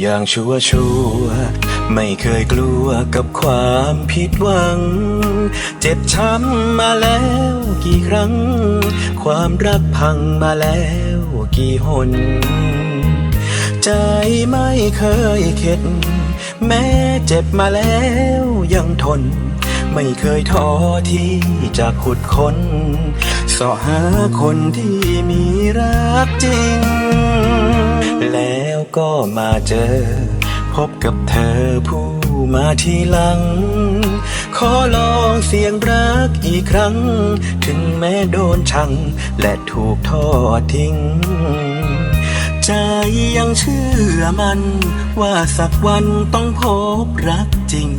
อย่างชัวร์ชัวไม่เคยกลัวกับความผิดหวัง เจ็บช้ำมาแล้วกี่ครั้ง ความรักพังมาแล้วกี่หน ใจไม่เคยเข็ด แม้เจ็บมาแล้วยังทน ไม่เคยท้อที่จะขุดค้นสาะหาคนที่มีรักจริง แล้วก็มาเจอ พบกับเธอผู้มาทีหลัง ขอลองเสียงรักอีกครั้ง ถึงแม้โดนชัง และถูกทอดทิ้ง ใจยังเชื่อมัน ว่าสักวันต้องพบรักจริง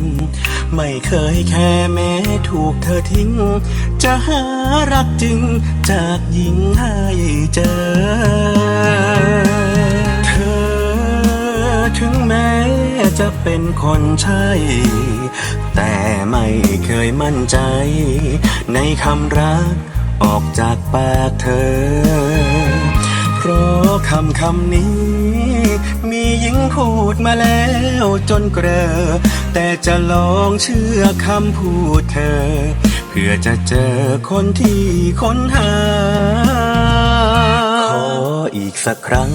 ไม่เคยแค่แม้ถูกเธอทิ้ง จะหารักจริง จากหญิงให้เจอเธอ ถึงแม้จะเป็นคนใช่ แต่ไม่เคยมั่นใจ ในคำรักออกจากปากเธอ เพราะคำคำนี้ มีหญิงพูดมาแล้วจนเกลอแต่จะลองเชื่อคำพูดเธอ เพื่อจะเจอคนที่ค้นหา กสักครั้ง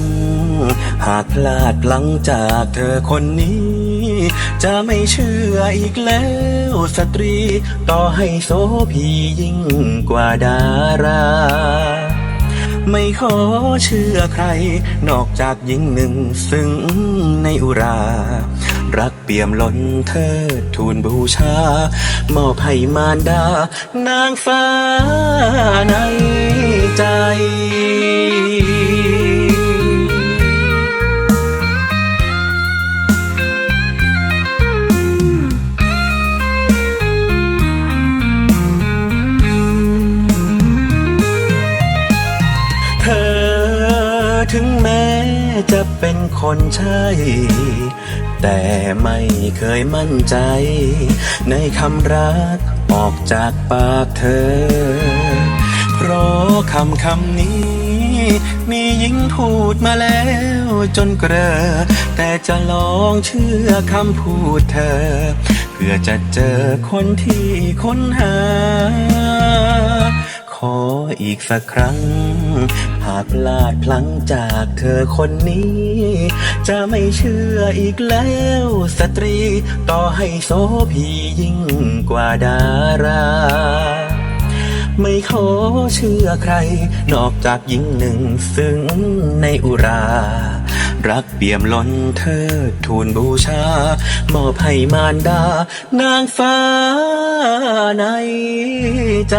หากพลาดพลังจากเธอคนนี้ จะไม่เชื่ออีกแล้วสตรี ต่อให้โสพียิ่งกว่าดาราไม่ขอเชื่อใคร นอกจากหญิงหนึ่งซึ่งในอุรา รักเปี่ยมล้นเธอทูลบูชา มอบให้มารดา นางฟ้าในใจเธอถึงแม้จะเป็นคนใช่ แต่ไม่เคยมั่นใจ ในคำรักออกจากปากเธอ เพราะคำคำนี้ มีหญิงพูดมาแล้วจนเกลอแต่จะลองเชื่อคำพูดเธอ เพื่อจะเจอคนที่ค้นหา ขออีกสักครั้ง หากพลาดพลั้งจากเธอคนนี้ จะไม่เชื่ออีกแล้วสตรี ต่อให้โสพียิ่งกว่าดาราไม่ขอเชื่อใคร นอกจากหญิงหนึ่งซึ่งในอุรา รักเปี่ยมล้นเธอทูลบูชา มอบให้มารดา นางฟ้าในใจ